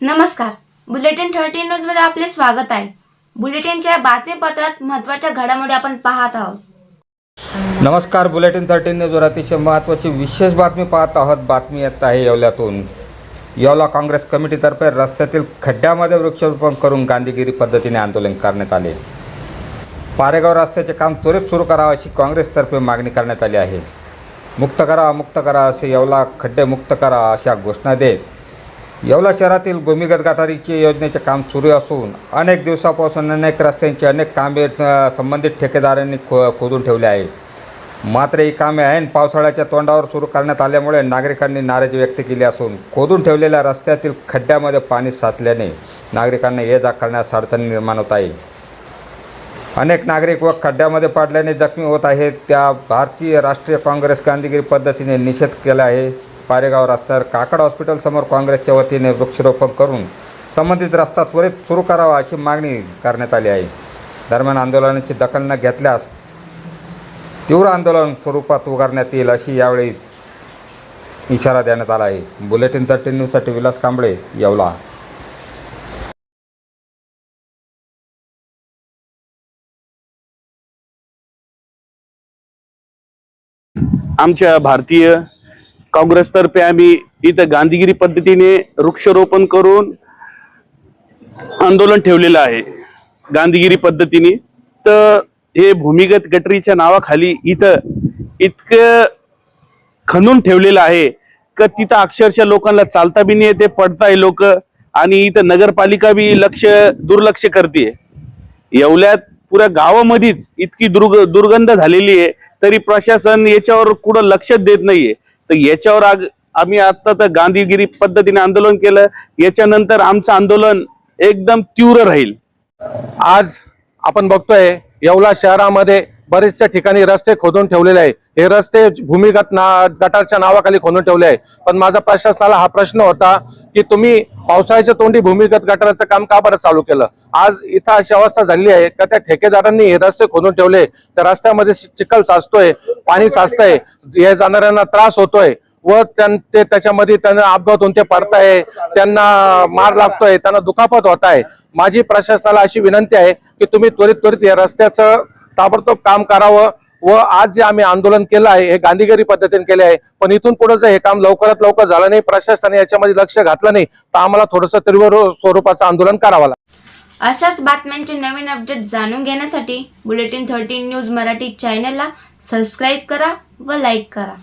नमस्कार. Bulletin thirteen न्यूजमध्ये आपले स्वागत आहे. बुलेटिनच्या बातमीपत्रात महत्त्वाच्या घडामोडी आपण पाहत आहोत. नमस्कार बुलेटिन थर्टीन न्यूजवर अतिशय महत्त्वाची विशेष बातमी पाहत आहोत. बातमी येत आहे येवल्यातून. येवला काँग्रेस कमिटीतर्फे रस्त्यातील खड्ड्यामध्ये वृक्षारोपण करून गांधीगिरी पद्धतीने आंदोलन करण्यात आले. पारेगाव रस्त्याचे काम त्वरित सुरू करावं अशी काँग्रेसतर्फे मागणी करण्यात आली आहे. मुक्त करा मुक्त करा असे येवला खड्डे मुक्त करा अशा घोषणा देत येवला शहरातील भूमिगत गटारीचे योजनेचे काम सुरू असून अनेक दिवसापासून अनेक रस्त्यांची अनेक कामे संबंधित ठेकेदारांनी खो खोदून ठेवले आहे. मात्र ही कामे ऐन पावसाळ्याच्या तोंडावर सुरू करण्यात आल्यामुळे नागरिकांनी नाराजी व्यक्त केली असून खोदून ठेवलेल्या रस्त्यातील खड्ड्यामध्ये पाणी साचल्याने नागरिकांना ये जा करण्यास अडचणी निर्माण होत आहे. अनेक नागरिक व खड्ड्यामध्ये पडल्याने जखमी होत आहेत. त्या भारतीय राष्ट्रीय काँग्रेस गांधीगिरी पद्धतीने निषेध केला आहे. पारेगाव रस्त्यावर काकड हॉस्पिटलसमोर काँग्रेसच्या वतीने वृक्षारोपण करून संबंधित रस्ता त्वरित सुरू करावा अशी मागणी करण्यात आली आहे. दरम्यान आंदोलनाची दखल न घेतल्यास तीव्र आंदोलन स्वरूपात उगारण्यात येईल अशी यावेळी इशारा देण्यात आला आहे. बुलेटिन थर्टीन न्यूजसाठी विलास कांबळे येवला. आमच्या भारतीय काँग्रेसतर्फे आम्ही इथं गांधीगिरी पद्धतीने वृक्षारोपण करून आंदोलन ठेवलेलं आहे. गांधीगिरी पद्धतीने. तर हे भूमिगत गटरीच्या नावाखाली इथं इतकं खणून ठेवलेलं आहे का तिथं अक्षरशः लोकांना चालता बी नाही येते पडताय लोक आणि इथं नगरपालिका बी लक्ष दुर्लक्ष करते येवल्यात पुऱ्या गावामध्येच इतकी दुर्ग दुर्गंध झालेली आहे तरी प्रशासन याच्यावर कुठं लक्ष देत नाहीये. तर याच्यावर आग- आम्ही आता तर गांधीगिरी पद्धतीने आंदोलन केलं. याच्यानंतर आमचं आंदोलन एकदम तीव्र राहील. आज आपण बघतोय येवला शहरामध्ये बरेचशा ठिकाणी रस्ते खोदून ठेवलेले आहे. हे रस्ते भूमिगत ना गटारच्या नावाखाली खोदून ठेवले आहे. पण माझा प्रशासनाला हा प्रश्न होता की तुम्ही पावसाळ्याच्या तोंडी भूमिगत गटाराचं काम का बरं चालू केलं? आज इथं अशी अवस्था झालेली आहे का त्या ठेकेदारांनी हे रस्ते खोदून ठेवले? त्या रस्त्यामध्ये चिखल साचतोय पाणी साचतंय ये जाणाऱ्यांना त्रास होतोय व त्यां- ते त्याच्यामध्ये त्यांना अपघात होऊन ते पडताय त्यांना मार लागतोय त्यांना दुखापत होत आहे. माझी प्रशासनाला अशी विनंती आहे की तुम्ही त्वरित त्वरित या रस्त्याचं ताबडतोब काम करावं व आज जे आम्ही आंदोलन केलं आहे हे गांधीगिरी पद्धतीने केले आहे पण इथून पुढे जर हे काम लवकरात लवकर झालं नाही प्रशासनाने याच्यामध्ये लक्ष घातलं नाही तर आम्हाला थोडंसं तीव्र स्वरूपाचं आंदोलन करावं लागेल अशाच बातम्यांचे नवीन अपडेट जाणून घेण्यासाठी बुलेटिन थर्टीन न्यूज मराठी चॅनलला सबस्क्राईब करा व लाईक करा.